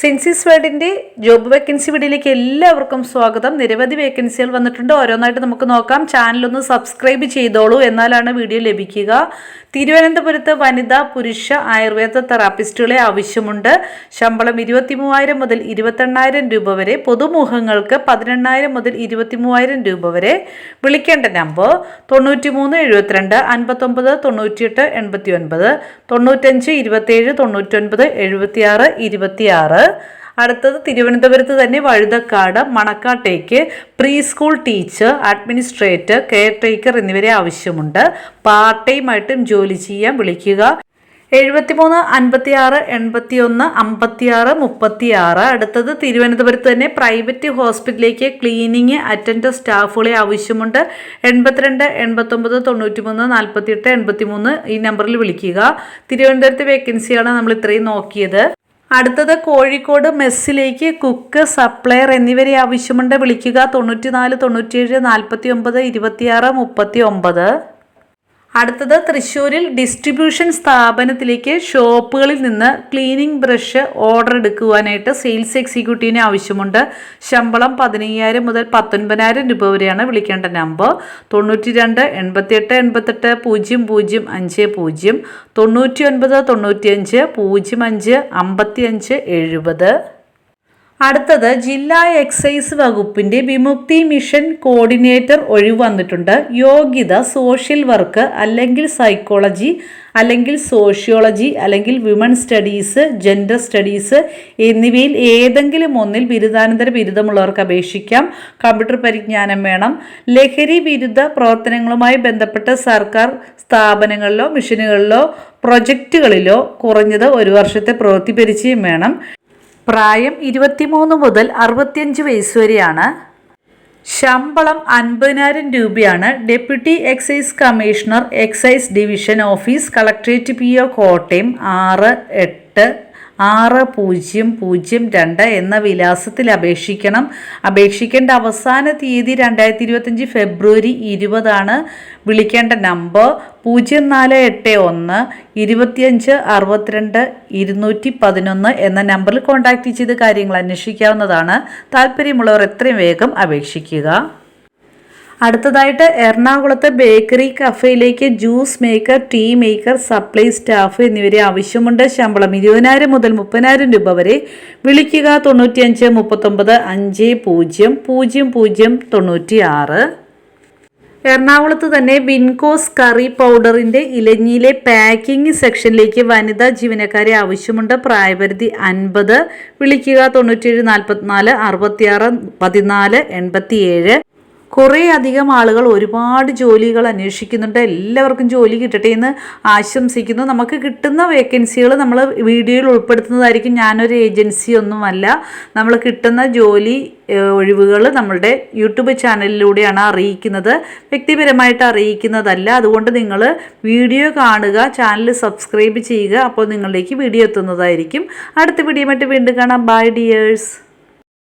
സെൻസിസ് വേൾഡിന്റെ job vacancy വീഡിയോയിലേക്ക് എല്ലാവർക്കും സ്വാഗതം. നിരവധി വേക്കൻസികൾ വന്നിട്ടുണ്ട്. ഓരോന്നായിട്ട് നമുക്ക് നോക്കാം. ചാനലൊന്ന് സബ്സ്ക്രൈബ് ചെയ്തോളൂ എന്നാലാണ് വീഡിയോ ലഭിക്കുക. തിരുവനന്തപുരത്ത് വനിതാ പുരുഷ ആയുർവേദ തെറാപ്പിസ്റ്റുകളെ ആവശ്യമുണ്ട്. ശമ്പളം ഇരുപത്തി മൂവായിരം മുതൽ ഇരുപത്തെണ്ണായിരം രൂപ വരെ. പൊതുമുഖങ്ങൾക്ക് പതിനെണ്ണായിരം മുതൽ ഇരുപത്തി മൂവായിരം രൂപ വരെ. വിളിക്കേണ്ട നമ്പർ തൊണ്ണൂറ്റി മൂന്ന് എഴുപത്തിരണ്ട് അൻപത്തൊമ്പത് തൊണ്ണൂറ്റിയെട്ട് എൺപത്തി ഒൻപത് തൊണ്ണൂറ്റഞ്ച് ഇരുപത്തേഴ് തൊണ്ണൂറ്റൊൻപത് എഴുപത്തിയാറ് ഇരുപത്തിയാറ്. അടുത്തത് തിരുവനന്തപുരത്ത് തന്നെ Vazhuthacaud മണക്കാട്ടേക്ക് pre school teacher administrator care taker എന്നിവരെ ആവശ്യമുണ്ട്. പാർട്ട് ടൈം ആയിട്ടും ജോലി ചെയ്യാൻ വിളിക്കുക. എഴുപത്തിമൂന്ന് അൻപത്തിയാറ് എൺപത്തിയൊന്ന് അമ്പത്തിയാറ് മുപ്പത്തിയാറ്. അടുത്തത് തിരുവനന്തപുരത്ത് തന്നെ പ്രൈവറ്റ് ഹോസ്പിറ്റലിലേക്ക് ക്ലീനിങ് അറ്റൻഡർ സ്റ്റാഫുകളെ ആവശ്യമുണ്ട്. എൺപത്തിരണ്ട് എൺപത്തൊമ്പത് തൊണ്ണൂറ്റിമൂന്ന് നാൽപ്പത്തിയെട്ട് എൺപത്തിമൂന്ന് ഈ നമ്പറിൽ വിളിക്കുക. തിരുവനന്തപുരത്തെ വേക്കൻസിയാണ് നമ്മൾ ഇത്രയും നോക്കിയത്. അടുത്തത് കോഴിക്കോട് മെസ്സിലേക്ക് കുക്ക് സപ്ലയർ എന്നിവരെ ആവശ്യമുണ്ട്. വിളിക്കുക തൊണ്ണൂറ്റിനാല് തൊണ്ണൂറ്റിയേഴ് നാൽപ്പത്തി ഒമ്പത് ഇരുപത്തിയാറ് മുപ്പത്തി ഒമ്പത് അടുത്തത് തൃശ്ശൂരിൽ ഡിസ്ട്രിബ്യൂഷൻ സ്ഥാപനത്തിലേക്ക് ഷോപ്പുകളിൽ നിന്ന് ക്ലീനിങ് ബ്രഷ് ഓർഡർ എടുക്കുവാനായിട്ട് സെയിൽസ് എക്സിക്യൂട്ടീവിന് ആവശ്യമുണ്ട്. ശമ്പളം പതിനയ്യായിരം മുതൽ പത്തൊൻപതിനായിരം രൂപ വരെയാണ് വിളിക്കേണ്ട നമ്പർ തൊണ്ണൂറ്റി രണ്ട് എൺപത്തിയെട്ട് എൺപത്തെട്ട് പൂജ്യം പൂജ്യം അഞ്ച് പൂജ്യം. തൊണ്ണൂറ്റി ഒൻപത് തൊണ്ണൂറ്റിയഞ്ച് പൂജ്യം അഞ്ച് അമ്പത്തി അഞ്ച് എഴുപത്. അടുത്തത് ജില്ലാ എക്സൈസ് വകുപ്പിന്റെ വിമുക്തി മിഷൻ കോർഡിനേറ്റർ ഒഴിവ് വന്നിട്ടുണ്ട്. യോഗ്യത സോഷ്യൽ വർക്ക് അല്ലെങ്കിൽ സൈക്കോളജി അല്ലെങ്കിൽ സോഷ്യോളജി അല്ലെങ്കിൽ വിമൺ സ്റ്റഡീസ് ജെൻഡർ സ്റ്റഡീസ് എന്നിവയിൽ ഏതെങ്കിലും ഒന്നിൽ ബിരുദാനന്തര ബിരുദമുള്ളവർക്ക് അപേക്ഷിക്കാം. കമ്പ്യൂട്ടർ പരിജ്ഞാനം വേണം. ലഹരി വിരുദ്ധ പ്രവർത്തനങ്ങളുമായി ബന്ധപ്പെട്ട സർക്കാർ സ്ഥാപനങ്ങളിലോ മിഷനുകളിലോ പ്രൊജക്റ്റുകളിലോ കുറഞ്ഞത് ഒരു വർഷത്തെ പ്രവൃത്തി പരിചയം വേണം. പ്രായം ഇരുപത്തിമൂന്ന് മുതൽ അറുപത്തിയഞ്ച് വയസ്സ് വരെയാണ്. ശമ്പളം അൻപതിനായിരം രൂപയാണ് deputy excise commissioner excise division office collectorate P O Kottayam ആറ് എട്ട് ആറ് പൂജ്യം പൂജ്യം രണ്ട് എന്ന വിലാസത്തിൽ അപേക്ഷിക്കണം. അപേക്ഷിക്കേണ്ട അവസാന തീയതി രണ്ടായിരത്തി ഇരുപത്തഞ്ച് ഫെബ്രുവരി ഇരുപതാണ്. വിളിക്കേണ്ട നമ്പർ പൂജ്യം നാല് എട്ട് ഒന്ന് ഇരുപത്തിയഞ്ച് അറുപത്തിരണ്ട് ഇരുന്നൂറ്റി പതിനൊന്ന് എന്ന നമ്പറിൽ കോൺടാക്റ്റ് ചെയ്ത് കാര്യങ്ങൾ അന്വേഷിക്കാവുന്നതാണ്. താല്പര്യമുള്ളവർ എത്രയും വേഗം അപേക്ഷിക്കുക. അടുത്തതായിട്ട് എറണാകുളത്തെ bakery കഫേയിലേക്ക് juice maker tea maker supply staff എന്നിവരെ ആവശ്യമുണ്ട്. ശമ്പളം ഇരുപതിനായിരം മുതൽ മുപ്പതിനായിരം രൂപ വരെ. വിളിക്കുക തൊണ്ണൂറ്റിയഞ്ച് മുപ്പത്തൊമ്പത് അഞ്ച് പൂജ്യം പൂജ്യം പൂജ്യം തൊണ്ണൂറ്റി ആറ് എറണാകുളത്ത് തന്നെ വിൻകോസ് കറി പൗഡറിന്റെ ഇലഞ്ഞിയിലെ പാക്കിംഗ് സെക്ഷനിലേക്ക് വനിതാ ജീവനക്കാരെ ആവശ്യമുണ്ട്. പ്രായപരിധി അൻപത്. വിളിക്കുക തൊണ്ണൂറ്റിയേഴ് നാൽപ്പത്തിനാല് അറുപത്തിയാറ് പതിനാല് എൺപത്തിയേഴ്. കുറേ അധികം ആളുകൾ ഒരുപാട് ജോലികൾ അന്വേഷിക്കുന്നുണ്ട്. എല്ലാവർക്കും ജോലി കിട്ടട്ടെ എന്ന് ആശംസിക്കുന്നു. നമുക്ക് കിട്ടുന്ന വേക്കൻസികൾ നമ്മൾ വീഡിയോയിൽ ഉൾപ്പെടുത്തുന്നതായിരിക്കും. ഞാനൊരു ഏജൻസി ഒന്നുമല്ല. നമ്മൾ കിട്ടുന്ന ജോലി ഒഴിവുകൾ നമ്മളുടെ യൂട്യൂബ് ചാനലിലൂടെയാണ് അറിയിക്കുന്നത്. വ്യക്തിപരമായിട്ട് അറിയിക്കുന്നതല്ല. അതുകൊണ്ട് നിങ്ങൾ വീഡിയോ കാണുക ചാനൽ സബ്സ്ക്രൈബ് ചെയ്യുക. അപ്പോൾ നിങ്ങളിലേക്ക് വീഡിയോ എത്തുന്നതായിരിക്കും. അടുത്ത വീഡിയോ വീണ്ടും കാണാം. By dears